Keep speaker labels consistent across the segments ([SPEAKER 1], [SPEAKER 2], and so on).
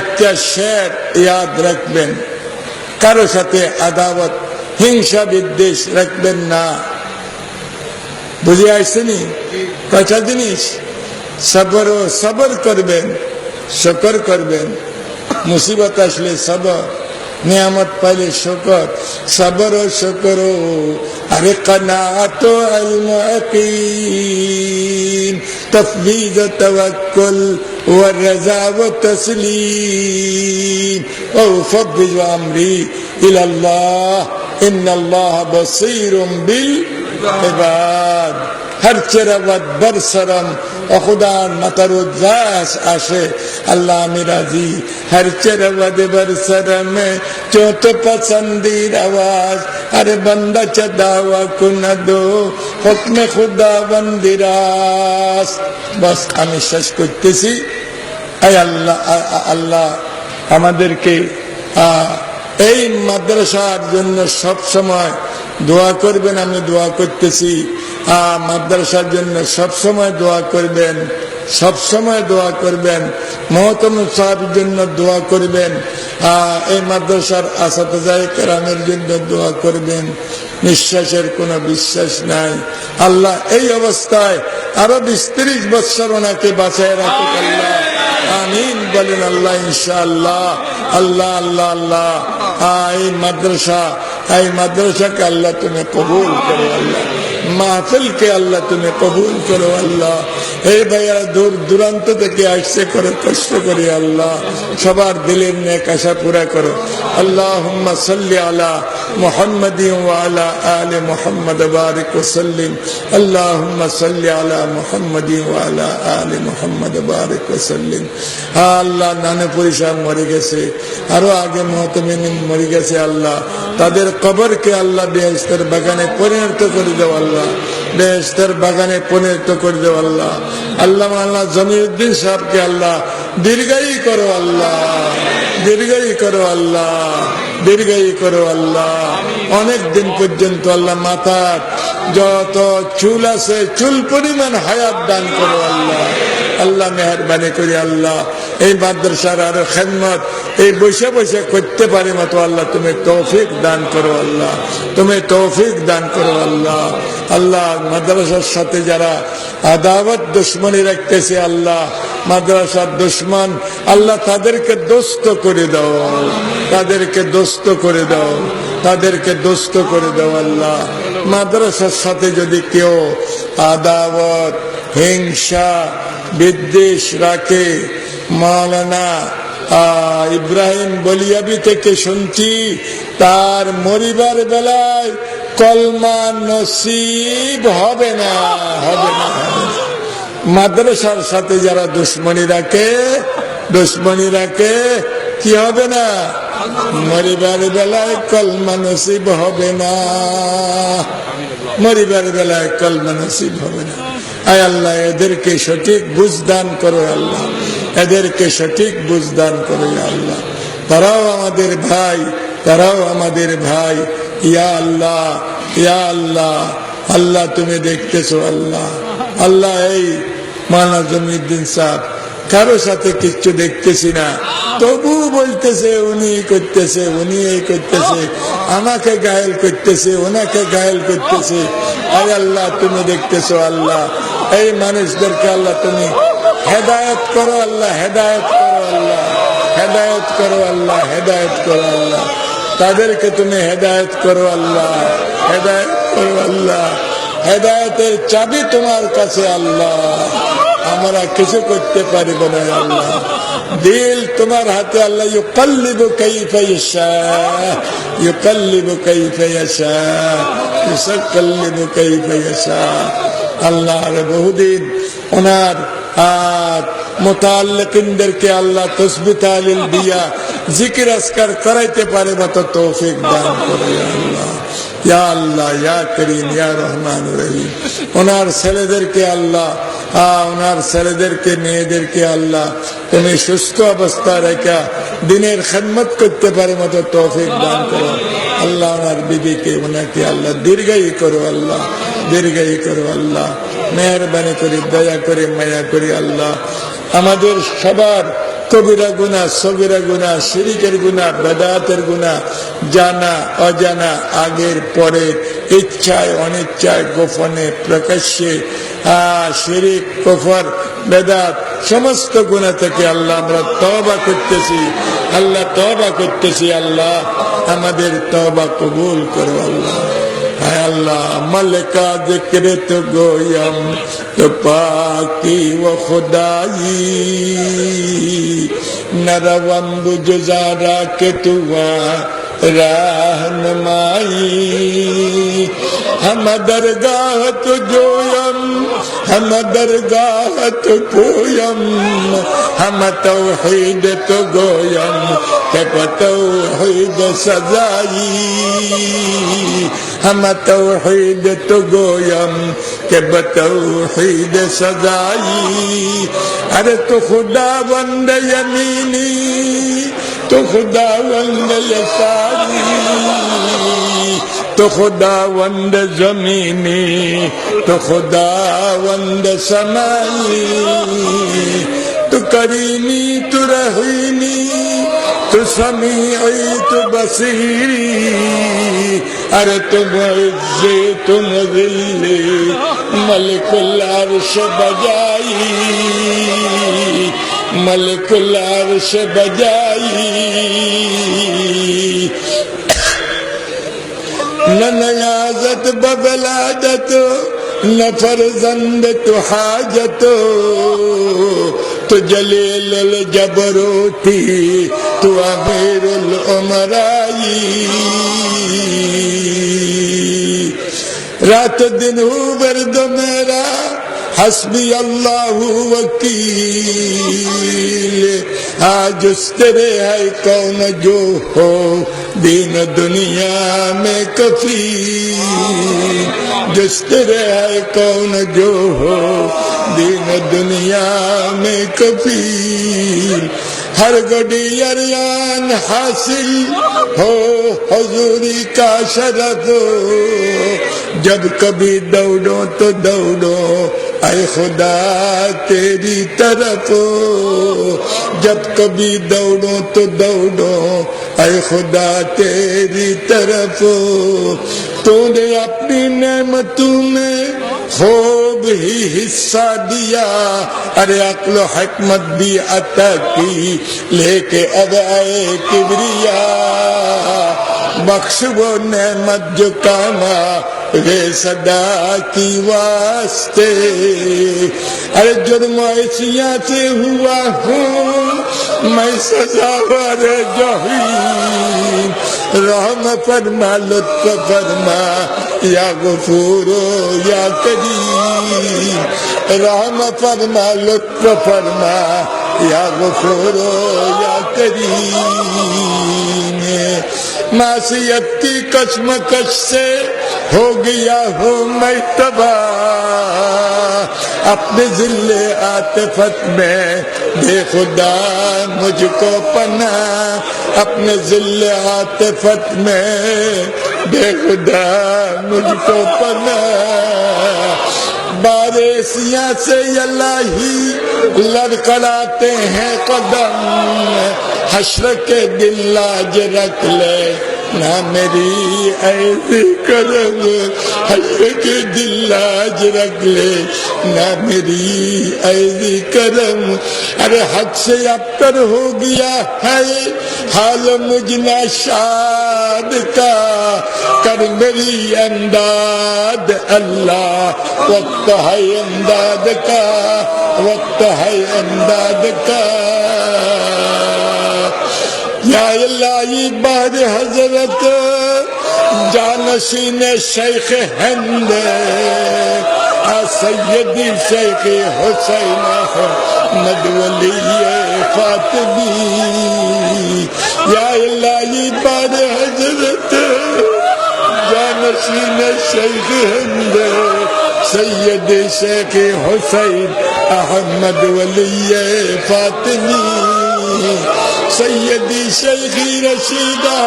[SPEAKER 1] একটা শের ইয়াদ রাখবেন। কারও সাথে আদাবত হিংসা বিদ্বেষ রাখবেন না। বুঝে আসছেনি কয়টা জিনিস? সবর ও সবর করবেন, শকর করবেন। মুসিবত আসলে সবর, নিয়ামত পাইলে শকর, সবর ও শকর আরে কানা তো আল تفويض توكل والرضا والتسليم. وأفضل أمري إلى الله. إن الله بصير بالعباد. আসে। আল্লাহ আমি আওয়াজ, আরে বন্দা আমি শেষ করতেছি। আল্লাহ আল্লাহ আমাদেরকে এই মাদ্রাসার জন্য সব সময় দোয়া করবেন, আমি দোয়া করতেছি। মাদ্রাসার জন্য সবসময় দোয়া করবেন সব সময় দোয়া করবেন, মহতম সাহেবের জন্য দোয়া করবেন এই মাদ্রাসার আসাদাই কেরামের জন্য দোয়া করবেন। নিঃশ্বাসের কোনো বিশ্বাস নাই। আল্লাহ এই অবস্থায় আরও বিশ ত্রিশ বৎসর ওনাকে বাঁচায় রাখুক আল্লাহ। আমিন বলেন আল্লাহ ইনশাআল্লাহ। আল্লাহ আল্লাহ আল্লাহ। এই মাদ্রাসা এই মাদ্রাসাকে আল্লাহ তুমি কবুল করো আল্লাহ মাহফিলকে আল্লাহ তুমি কবুল করো আল্লাহ এই ভাইয়ারা দূর দূরান্ত থেকে আসছে করে কষ্ট করি আল্লাহ সবার দিলের নেক আশা পুরা করো আল্লাহ সাল্লি আলা محمد وعلى آل محمد بارك وسلم اللهم صل على محمد وعلى آل محمد بارك وسلم আল্লাহ নানে পরিষদ মরে গেছে আরো আগে মহতমিন মরে গেছে আল্লাহ তাদের কবরকে আল্লাহ বেহেস্তের বাগানে পরিণত করে দেও আল্লাহ। বেহেস্তের বাগানে পরিণত করে দেও আল্লাহ। আল্লাহ আল্লাহ জমিউদ্দিন সাহেবকে আল্লাহ দীর্ঘায়ী করো আল্লাহ। দীর্ঘায়ী করো আল্লাহ। দীর্ঘায়ী করো আল্লাহ। অনেক দিন পর্যন্ত আল্লাহ মাথার যত চুল আছে, চুল পরিমাণ হায়াত দান করো আল্লাহ। আল্লাহ মেহরবানি করি আল্লাহ। এই মাদ্রাসার আরও খেদমত। এই বসে বসে করতে পারি মতো আল্লাহ, তুমি তৌফিক দান করো আল্লাহ। তুমি তৌফিক দান করো আল্লাহ। আল্লাহ, মাদ্রাসার সাথে যারা আদাবত দুশ্মনী রাখতেছে আল্লাহ, মাদ্রাসার দুশ্মন, আল্লাহ তাদেরকে দোস্ত করে দাও। তাদেরকে দোস্ত করে দাও। তাদেরকে দোস্ত করে দাও আল্লাহ। মাদ্রাসার সাথে যদি কেউ আদাবত হিংসা বিদ্বেষ রাখে। মাওলানা ইব্রাহিম বলিয়াবি থেকে শুনছি, তার মরিবার বেলায় কলমা নসিব হবে না হবে না। মাদ্রাসার সাথে যারা দুশ্মনী রাখে দুশ্মনী রাখে, কি হবে না? মরিবার বেলায় কলমা নসিব হবে না। মরিবার বেলায় কলমা নসিব হবে না। আয় আল্লাহ, এদেরকে সঠিক বুঝদান করো আল্লাহ। এদেরকে সঠিক বুঝদান করো আল্লাহ। তারাও আমাদের ভাই, তারাও আমাদের ভাই। ইয়া আল্লাহ ইয়া আল্লাহ আল্লাহ তুমি দেখতেছো আল্লাহ। আল্লাহ এই মানা জমিউদ্দিন সাহেব কারও সাথে কিচ্ছু দেখতেছি না। তবু বলতেছে, উনি করতেছে, উনি এই করতেছে, আমাকে গায়েল করতেছে, ওনাকে গায়েল করতেছে। আয় আল্লাহ, তুমি দেখতেছো আল্লাহ। এই মানুষদেরকে আল্লাহ তুমি হেদায়ত করো আল্লাহ, হেদায়ত করো আল্লাহ, হেদায়ত করো আল্লাহ, হেদায়ত করো আল্লাহ। তাদেরকে তুমি হেদায়ত করো আল্লাহ, হেদায়ত করো আল্লাহ। হেদায়তের চাবি তোমার কাছে আল্লাহ। আমরা কিছু করতে পারিব না আল্লাহ। দিল তোমার হাতে আল্লাহ, ইউকাল্লিবু কাইফা ইয়াশা, ইউকাল্লিবু কাইফা ইয়াশা ইউকাল্লিবু কাইফা ইয়াশা। আল্লাহ আর বহুদিন ওনার আর মোতাল্লিকিনদেরকে আল্লাহ তসবি তালিল দিয়া জিকির আসকার করাইতে পারে মতো তৌফিক দান করে আল্লাহ। আল্লাহ, ইয়া রহমান রহিম। ওনার ছেলেদেরকে আল্লাহ ওনার ছেলেদেরকে আল্লাহ, তুমি সুস্থ অবস্থা দিনের করতে পারে মতো দান করো। আল্লাহ ওনার ওনাকে আল্লাহ দীর্ঘায়ী করো আল্লাহ, দীর্ঘায়ী করো আল্লাহ। মেহরবানি করি, দয়া করে, মায়া করি আল্লাহ। আমাদের সবার কবিরা গুণা সবিরা গুণা শিরিকের গুণা বেদাতের গুণা জানা, অজানা, আগের পরের ইচ্ছায়, অনিচ্ছায়, গোপনে, প্রকাশ্যে শিরিক, কফর, বেদাত, সমস্ত গুণা থেকে আল্লাহ আমরা তবা করতেছি। আল্লাহ তবা করতেছি, আল্লাহ আমাদের তবা কবুল করো আল্লাহ। اے اللہ ملکہ ذکر تو گویم، تو پاکی و خدائی۔ نروم بجزارا کے تو راہ نمائی ہم درگاہ تو جویم ہم درگاہ تو کویم ہم توحید تو گویم، کہ توحید سزائی۔ ہم توحید تو گویم کہ بتوحید سزائی۔ ارے تو خدا بند یمینی، تو خدا بند یساری۔ تو خدا وند زمینی، تو خدا وند سمائی۔ تو کریمی تو رحیمی تو سمیعی، تو بصیری۔ ارے تم عزے تم ذلے ملک العرش بجائی ملک العرش بجائی نہ نیازت بولادت نہ فرزند تو حاجت تو جلیل الجبروتی تو امیر العمرائی رات دن ہو برد میرا، حسبی اللہ وکیل۔ آج اس تیرے ہے کون جو ہو، دین دنیا میں کفی جس تیرے ہے کون جو ہو، دین دنیا میں کفی ہر گڑی اریان حاصل ہو، حضوری کا شرف۔ جب کبھی دوڑو تو دوڑو اے خدا تیری طرف۔ جب کبھی دوڑو تو دوڑو اے خدا تیری طرف۔ تو نے اپنی نعمتوں میں خوب ہی حصہ دیا۔ ارے عقل و حکمت بھی عطا کی۔ لے کے اب آئے کبریا۔ بخش وہ نعمت جو کاما رے صدا کی واسطے۔ ارے جرم ایسیاں سے ہوا ہوں، میں سزا بار جوہی رحم فرما، لطف فرما۔ یا غفور، یا کریم رحم فرما، لطف فرما، یا غفور، یا کریم معصیت کی کشم کش سے ہو گیا ہو میں تباہ، اپنے ذل عاطفت میں دے خدا مجھ کو پناہ، اپنے ذل عاطفت میں بے خدا مجھ کو پناہ۔ بارشیاں سے ہی لڑکڑاتے ہیں قدم۔ حشر کے دل لاج رکھ لے۔ نہ میری ایسی کرم۔ حشر کے دل لاج رکھ لے۔ نہ میری ایسی کرم۔ ارے حد سے اب ہو گیا ہے۔ حال مجھنا شاہ۔ یاد کا کر میری انداد اللہ وقت ہے انداد کا وقت ہے انداد کا یا اللہ بار حضرت جانشین شیخ ہند ہاں سیدی شیخ حسین مدولی فاطمی۔ یا اللہ بار حضرت جانشین شیخ ہند، سید شیخ حسین احمد ولی فاطمی۔ سیدی شیخ رشیدہ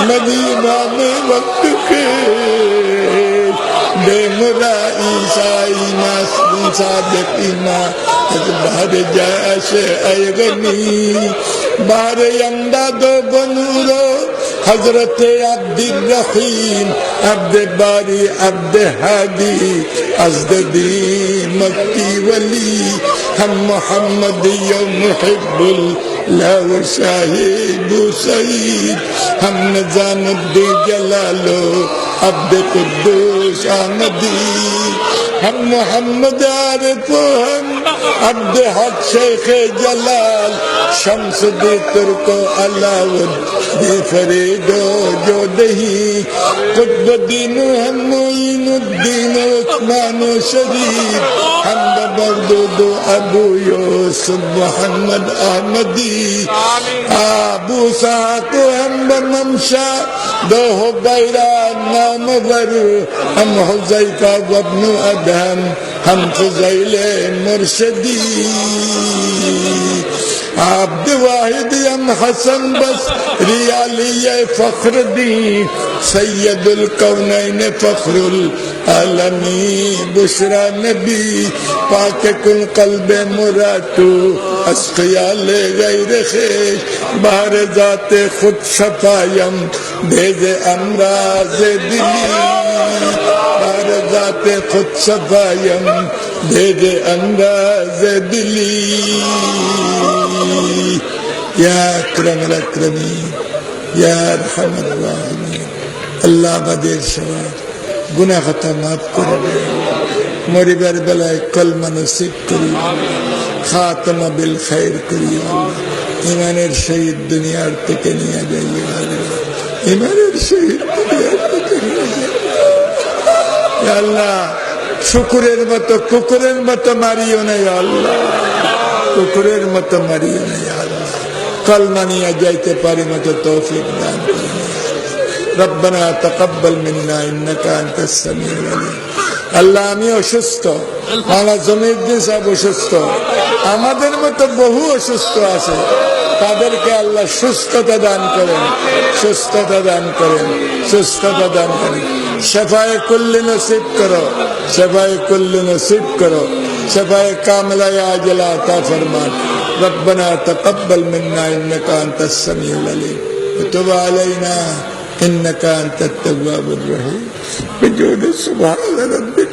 [SPEAKER 1] مدینہ میں وقت کے বাহারে যায় আসে আয়গনি বাহারে আমদাদ বনুরো حضرت عبد الرحيم عبد باري عبد هادي أزددي مكي ولي هم محمد يوم محب لا وشاهد وسيد هم نظام الدين جلاله عبد قدوس أحمدي هم محمد عارفهم عبد حق شيخ جلال شمس دی ترک علاون دی فرید و جودہی قطب دین ہم معین الدین عثمان و شدید حمد بردود و ابو یوسف محمد احمدی ابو ساعت و ہم بممشا دو حبیرہ نام ور ہم حزیفہ و ابن ادہم ہم فضیل مرشدی عبد واحد ام حسن بس، ریالی فخر دی۔ سید القونین فخر العالمی بشرا نبی، پاک کل قلب مراتو۔ از خیال غیر خیش بهر ذات خود شفایم بیز امراض دلی بهر ذات خود شفایم بیز امراض دلی یا اکرم الاکرمی یا ارحم الراحمین আল্লাহ আমাদের সবার গুনা কথা মাফ করে মরিবার বেলায় কলমানো সিদ্ধ করি খাতমা বিল খায়ের করি আল্লাহ ইমানের শহীদ দুনিয়ার থেকে নিয়ে যাই আল্লাহ ইমানের শহীদ দুনিয়ার থেকে নিয়ে যাই ইয়া আল্লাহ শুকুরের মতো কুকুরের মতো মারিও নাই আল্লাহ কুকুরের মতো মারিও নাই আল্লাহ কলমা নিয়ে যাইতে পারি মতো তৌফিক দান করুন ربنا تقبل منا انك انت السميع العليم আল্লাহ আমি অসুস্থ আমার জমিউদ্দিন সাহেব অসুস্থ আমাদের মতো বহু অসুস্থ আছে তাদেরকে আল্লাহ সুস্থতা দান করেন সুস্থতা দান করেন সুস্থতা দান করেন সেফায় কুল্লি নসিব করো সেফায় কুল্লি নসিব করো সেফায় কামলায় আজলা আতা ফরমান ربنا تقبل منا انك انت السميع العليم وتب علينا إنك أنت التواب الرحيم بجود سبحان ربك